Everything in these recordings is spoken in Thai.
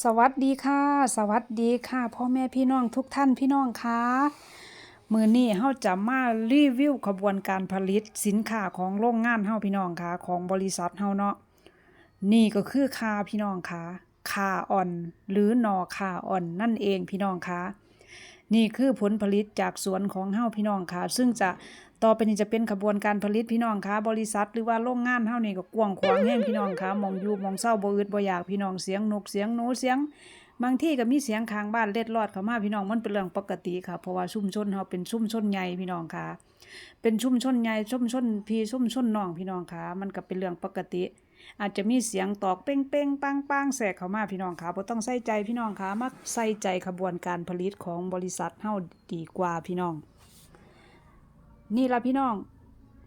สวัสดีค่ะ สวัสดีค่ะพ่อแม่พี่น้องทุกท่านพี่น้องคะมือนี้เฮาจะมารีวิวขบวนการผลิตสินค้าของโรงงานเฮาพี่น้องค่ะของบริษัทเฮาเนาะนี่ก็คือคาพี่น้องค่ะคาอ่อน หรือหนอคาอ่อนนั่นเองพี่น้องค่ะ นี่คือผลผลิตจากสวนของเฮาพี่น้องค่ะ ซึ่งจะต่อไปนี้จะเป็นขบวนการผลิตพี่น้องค่ะบริษัท หรือว่าโรงงานเฮานี่ก็กว้างขวางแห่งพี่น้องค่ะมองอยู่มองเศร้าบ่อึดบ่อยากพี่น้องเสียงนกเสียงหนูเสียงบางที่ก็มีเสียงข้างบ้านเล็ดลอดเข้ามาพี่น้องมันเป็นเรื่องปกติค่ะเพราะว่าชุมชนเฮาเป็นชุมชนใหญ่พี่น้องค่ะ เป็นชุมชนใหญ่ชุมชนพี่ชุมชนน้องพี่น้องค่ะ มันก็เป็นเรื่องปกติ อาจจะมีเสียงตอกเป้งเป้งปังปังแสกเข้ามาพี่น้องค่ะบ่ต้องใส่ใจพี่น้องค่ะมาใส่ใจขบวนการผลิตของบริษัทเฮาดีกว่าพี่น้อง นี่ละพี่น้อง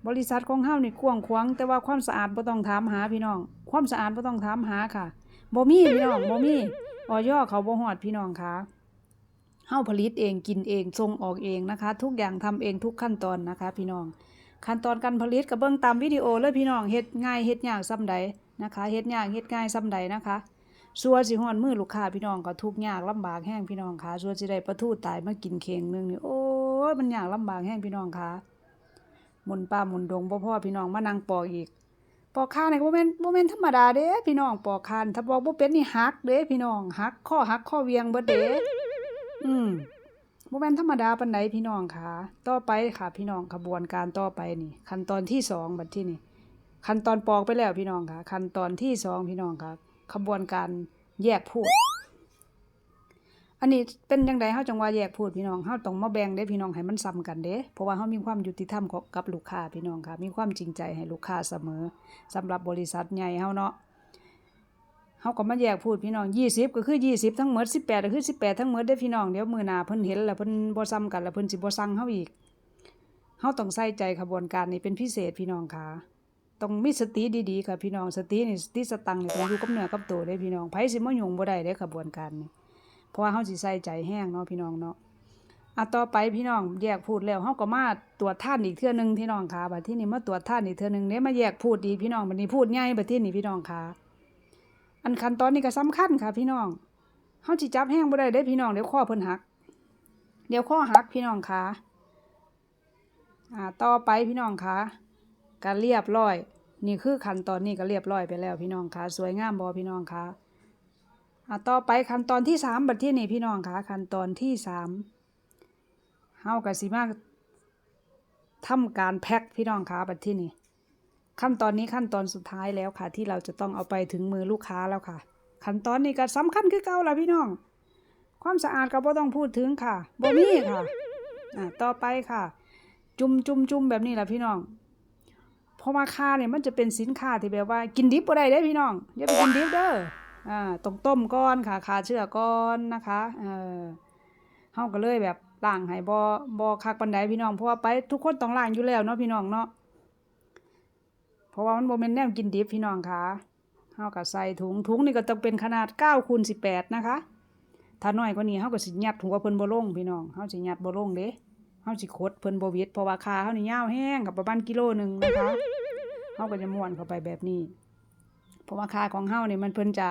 บริษัทของเฮานี่กว้างขวางแต่ว่าความสะอาดบ่ต้องถามหาพี่น้อง ความสะอาดบ่ต้องถามหาค่ะบ่มีพี่น้องบ่มีออยเขาบ่ฮอดพี่น้องค่ะเฮาผลิตเองกินเองส่งออกเองนะคะ ทุกอย่างทำเองทุกขั้นตอนนะคะ พี่น้อง ขั้นตอนการผลิตก็เบิ่งตามวิดีโอเลยพี่น้องเฮ็ดง่ายเฮ็ดยากส่ำใดนะคะเฮ็ดยากเฮ็ดง่ายส่ำใดนะคะสัวนสิฮอดมือลูกค้าพี่น้องก็ทุกยากลำบากแห้งพี่น้องค่ะสัวนสิได้ปลาทูตายมากินเข่งนึงนี่โอ้ยมันยากลำบากแห้งพี่น้องค่ะหมุนป่าหมุนดงบ่พ่อพี่น้องมานั่งปอกอีกปอกคานนี่ก็บ่แม่นบ่แม่นธรรมดาเด้พี่น้องปอกคานถ้าปอกบ่เป็นนี่หักเด้พี่น้องหักข้อหักข้อเวียงเบิดเด้อืม บ่แม่นธรรมดาปานใดพี่น้องค่ะ ต่อไปค่ะ พี่น้องขบวนการต่อไปนี่ ขั้นตอนที่สองบัดที่นี่ ขั้นตอนปอกไปแล้วพี่น้องค่ะ ขั้นตอนที่สองพี่น้องค่ะ ขบวนการแยกพูด อันนี้เป็นจังไดเฮาจังว่าแยกพูดพี่น้องเฮาต้องมาแบ่งเด้พี่น้องให้มันซ้ำกันเด้ เพราะว่าเฮามีความยุติธรรมกับลูกค้าพี่น้องค่ะ มีความจริงใจให้ลูกค้าเสมอสำหรับบริษัทใหญ่เฮาเนาะ เฮาก็มาแยกพูดพี่น้อง20ก็คือ20ทั้งหมด18ก็คือ18ทั้งหมดเด้พี่น้องเดี๋ยวมือหน้าเพิ่นเห็นแล้วเพิ่นบ่ซ้ำกันแล้วเพิ่นสิบ่สั่งเฮาอีกเฮาต้องใส่ใจขบวนการนี้เป็นพิเศษพี่น้องค่ะต้องมีสติดีๆค่ะพี่น้องสตินี่สติสตังนี่ต้องอยู่กับเนื้อกับตัวเด้พี่น้องไผสิมายุ่งบ่ได้เด้ขบวนการนี้เพราะว่าเฮาสิใส่ใจแห้งเนาะพี่น้องเนาะอะต่อไปพี่น้องแยกพูดแล้วเฮาก็มาตรวจท่านอีกเทื่อนึงพี่น้องค่ะบัดที่นี่มาตรวจท่านอีกเทื่อนึงเด้มาแยกพูดอีพี่น้องบัดนี้พูดใหญ่บัดที่นี่พี่น้องค่ะ อันขั้นตอนนี้ก็สำคัญค่ะ พี่น้องเฮาสิจับแห้งบ่ได้เด้พี่น้องเดี๋ยวข้อเพิ่นหัก เดี๋ยวข้อหักพี่น้องค่ะอ่าต่อไปพี่น้องค่ะก็เรียบร้อย นี่คือขั้นตอนนี้ก็เรียบร้อยไปแล้วพี่น้องค่ะ สวยงามบ่พี่น้องค่ะอะต่อไปขั้นตอนที่สามบัดที่นี่พี่น้องค่ะขั้นตอนที่สามเฮาก็สิมาทำการแพ็คพี่น้องค่ะบัดที่นี่ ขั้นตอนนี้ขั้นตอนสุดท้ายแล้วค่ะ ที่เราจะต้องเอาไปถึงมือลูกค้าแล้วค่ะ ขั้นตอนนี้ก็สำคัญคือเก่าล่ะพี่น้อง ความสะอาดก็บ่ต้องพูดถึงค่ะบ่มีค่ะอะต่อไปค่ะ จุ่มจุ่มจุ่มแบบนี้แหละพี่น้องเพราะว่าคาเนี่ยมันจะเป็นสินค้าที่แบบว่า กินดิบบ่ได้เด้พี่น้องอย่าไปกินดิบเด้ออ่าต้องต้มก้อนค่ะขาเชื่อก้อนนะคะเออเฮาก็เลยแบบล้างให้บ่บ่คักปานใดพี่น้องเพราะว่าไปทุกคนต้องล้างอยู่แล้วเนาะพี่น้องเนาะ เพราะว่ามันบ่แม่นแนวกินดิบพี่น้องค่ะเฮาก็ใส่ถุงถุงนี่ก็ต้องเป็นขนาด9คูณ18 นะคะ ถ้าน้อยกว่านี้เฮาก็สิยัดหัวเพิ่นบ่ลงพี่น้องเฮาสิยัดบ่ลงเด้เฮาสิคดเพิ่นบ่วิดเพราะว่าขาเฮานี่ยาวแห้งกับประมาณกิโลหนึงนะคะเฮาก็จะม้วนเข้าไปแบบนี้ เพราะว่าขาของเฮานี่มันเพิ่นจะ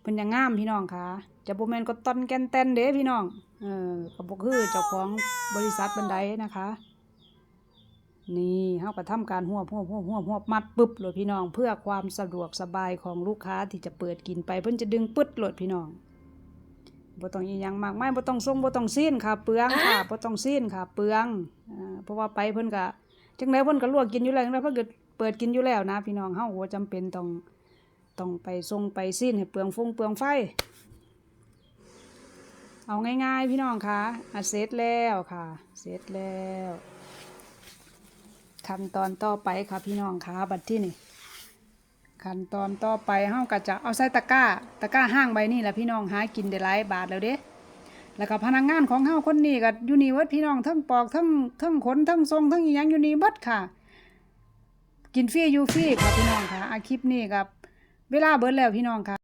เพิ่นยังงามพี่น้องค่ะจะบ่แม่นก็ตอนแกนแตนเด้พี่น้อง เออก็บ่คือเจ้าของบริษัทบันไดนะคะ นี่เฮาก็ทำการหวบหวบหวบหวบหวบมัดปึ๊บโลดพี่น้อง เพื่อความสะดวกสบายของลูกค้าที่จะเปิดกินไปเพิ่นจะดึงปึ๊ดโหลดพี่น้องบ่ต้องอีหยังมากมายบ่ต้องส่งบ่ต้องซีนค่ะ เปลืองค่ะบ่ต้องซีนค่ะ เปลืองอ่าเพราะว่าไปเพิ่นก็จังไดเพิ่นก็ลวกกินอยู่แล้วจังไดเพิ่นก็เปิดกินอยู่แล้วนะ พี่น้องเฮาบ่จำเป็นต้องต้องไปส่งไปสิ้นให้เปลืองฟงเปลืองไฟเอาง่ายๆ พี่น้องคะ่ะเสร็จแล้วค่ะ เสร็จแล้ว ขั้นตอนต่อไปค่ะพี่น้องคะบัดที่นี่ขั้นตอนต่อไปเฮาก็จะเอาใส่ตะกร้า ตะกร้าห้างใบนี่แหละพี่น้องหากินได้หลายบาทแล้วเด้แล้วก็พนักงานของเฮาคนนี้ก็อยู่นี่เบิดพี่น้องทั้งปอกทั้งทั้งขนทั้งทรงทั้งอีหยังอยู่นี่เบิดค่ะ กินฟรีอยู่ฟรีค่ะพี่น้องค่ะอาคลิปนี้กับเวลาเบิดแล้วพี่น้องค่ะ